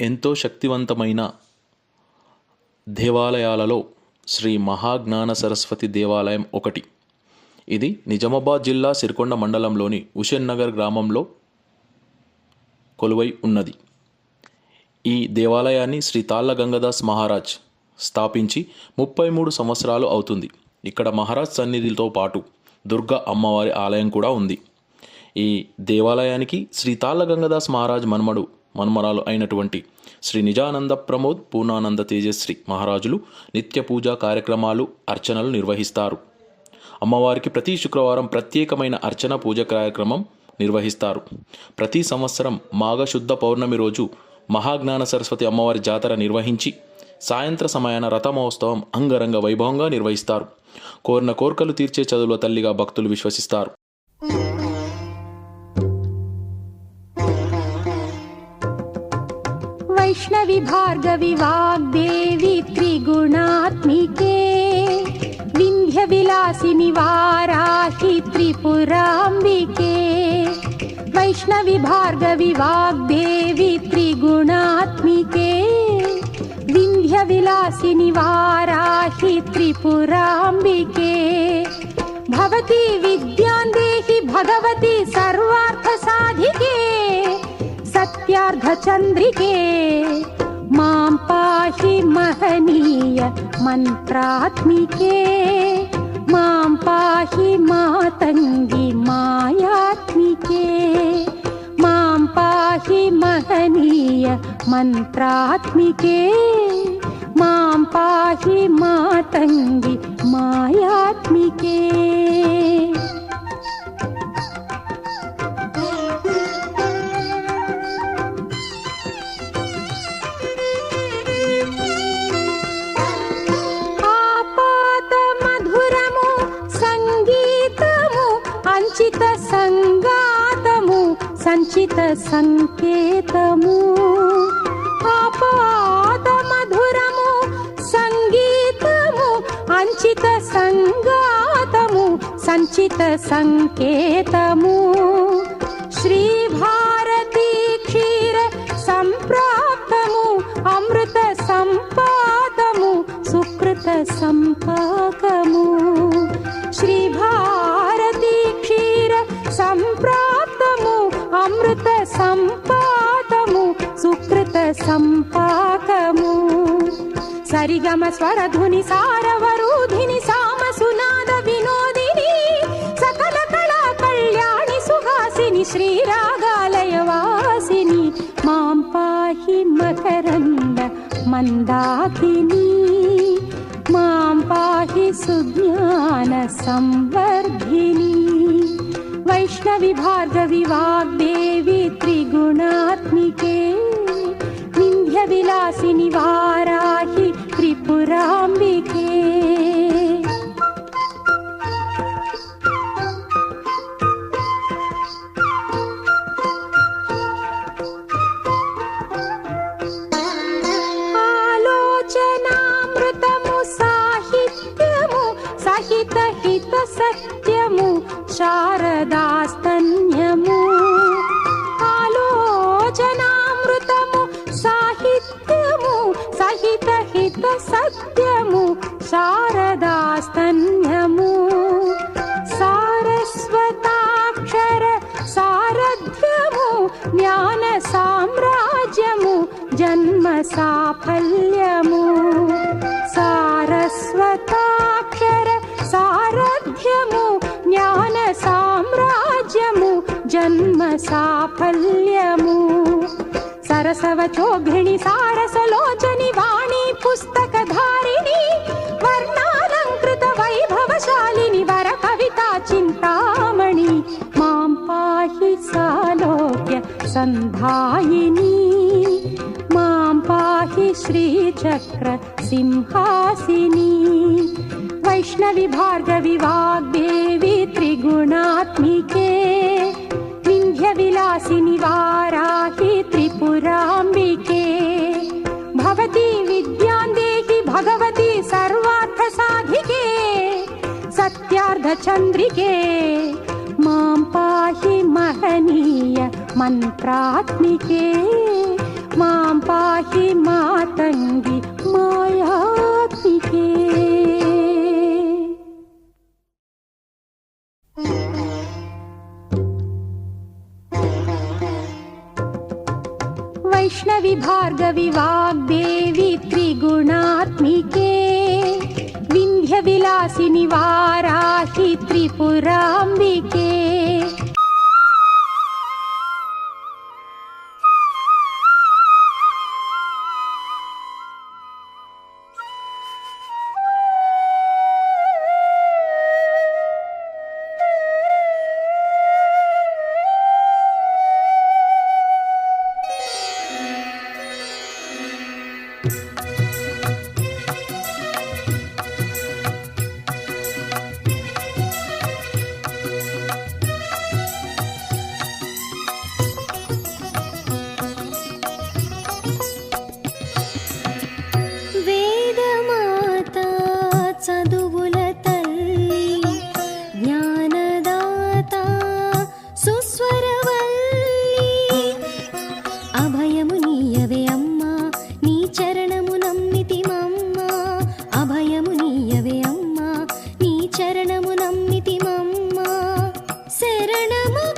ఎంతో శక్తివంతమైన దేవాలయాలలో శ్రీ మహాజ్ఞాన సరస్వతి దేవాలయం ఒకటి. ఇది నిజామాబాద్ జిల్లా సిరికొండ మండలంలోని హుషేన్ నగర్ గ్రామంలో కొలువై ఉన్నది. ఈ దేవాలయాన్ని శ్రీ తాళ్ళ గంగదాస్ మహారాజ్ స్థాపించి ముప్పై మూడు సంవత్సరాలు అవుతుంది. ఇక్కడ మహారాజ్ సన్నిధితో పాటు దుర్గా అమ్మవారి ఆలయం కూడా ఉంది. ఈ దేవాలయానికి శ్రీ తాళ్ళ గంగదాస్ మహారాజ్ మన్మడు మన్మరాలు అయినటువంటి శ్రీ నిజానంద ప్రమోద్ పూర్ణానంద తేజశ్రీ మహారాజులు నిత్య పూజా కార్యక్రమాలు అర్చనలు నిర్వహిస్తారు. అమ్మవారికి ప్రతి శుక్రవారం ప్రత్యేకమైన అర్చన పూజ కార్యక్రమం నిర్వహిస్తారు. ప్రతి సంవత్సరం మాఘశుద్ధ పౌర్ణమి రోజు మహాజ్ఞాన సరస్వతి అమ్మవారి జాతర నిర్వహించి సాయంత్ర సమయాన రథమహోత్సవం అంగరంగ వైభవంగా నిర్వహిస్తారు. కోరిన కోర్కలు తీర్చే చదువుల తల్లిగా భక్తులు విశ్వసిస్తారు. वैष्णवि भार्गवि वाग्देवि त्रिगुणात्मिके विन्ध्यविलासिनि वाराहि त्रिपुराम्बिके वैष्णवि भार्गवि वाग्देवि त्रिगुणात्मिके विन्ध्यविलासिनि वाराहि त्रिपुराम्बिके। भवती विद्यां देहि भगवती सर्वार्थसाधिके सत्यार्धचन्द्रिके मां पाहि महनीय मन्त्रात्मिके। मां पाहि मातङ्गि मायात्मिके। मां पाहि महनीय मन्त्रात्मिके। मां पाहि मातङ्गि मायात्मिके సంకేతము ఆపాత మధురము సంగీతము అంచిత సంగాతము సంచిత సంకేతము శ్రీ భారతీ క్షీర సంప్రాప్తము అమృత సంపాదము సుకృత సంపాకము సంపాకము. సరిగమ స్వరధుని సారవరూధిని సామ సునాద వినోదిని సకల కళా కళ్యాణి సుహాసిని శ్రీరాగాలయవాసిని మాం పాహి మకరంద మందాకిని మాం పాహి సుజ్ఞాన సంవర్ధిని. వైష్ణవి భార్గవి వాగ్దేవి सत्यमु शारदास्त जन्म साफल्यमु सरसवचोघृणी सारसलोचनि वाणि पुस्तकधारिणि वर्णालङ्कृतवैभवशालिनि वर कविता चिन्तामणि। मां पाहि सलोक्य सन्धायिनी मां पाहि श्रीचक्र सिंहासिनी वैष्णविभार्गविवाग्देवी त्रिगुणात्मिके। विलासिनि वाराहि त्रिपुराम्बिके। भवती विद्यां देहि भगवती सर्वार्थसाधिके सत्यार्धचन्द्रिके। मां पाहि महनीय मन्त्रात्मिके। मां पाहि मातङ्गि माया। वैष्णवि भार्गवि वाग्देवि त्रिगुणात्मिके विन्ध्यविलासिनि वाराहि त्रिपुराम्बिके மனமும்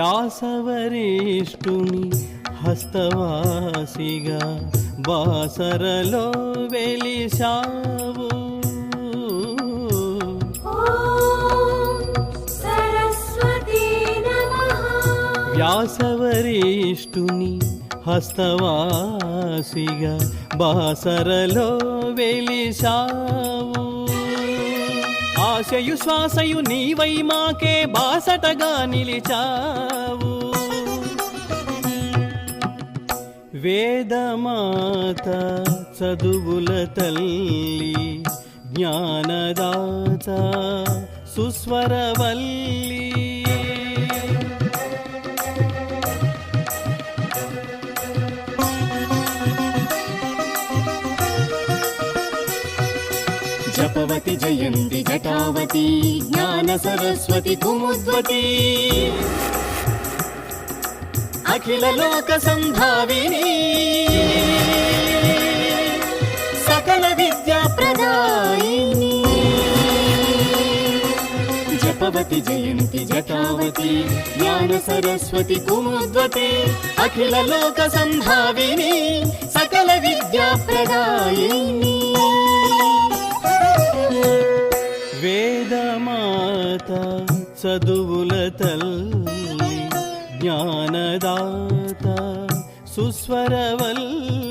వ్యాసవరిష్ఠుని హస్తవాసిగా బాసరలో వెలిశావు. నమః. వ్యాసవరిష్ఠుని హస్తవాసిగా బాసరలో వెలిశావు. ఆశయు శ్వాసయు నీవై మాకే బాసటగా నిలిచావు. వేదమాత చదువుల తల్లి జ్ఞానదాత సుస్వరవల్లి. జపవతి జయంతి జటావతి జ్ఞాన సరస్వతి కుముద్వతి. అఖిల లోక సంభావిని. సకల విద్యా ప్రదాయిని. జపవతి జయంతి జటావతి జ్ఞాన సరస్వతి కుముద్వతి అఖిల లోక సంభావిని సకల విద్యా ప్రదాయిని. చదువుల తల్లి జ్ఞానదాత సుస్వరవల్లి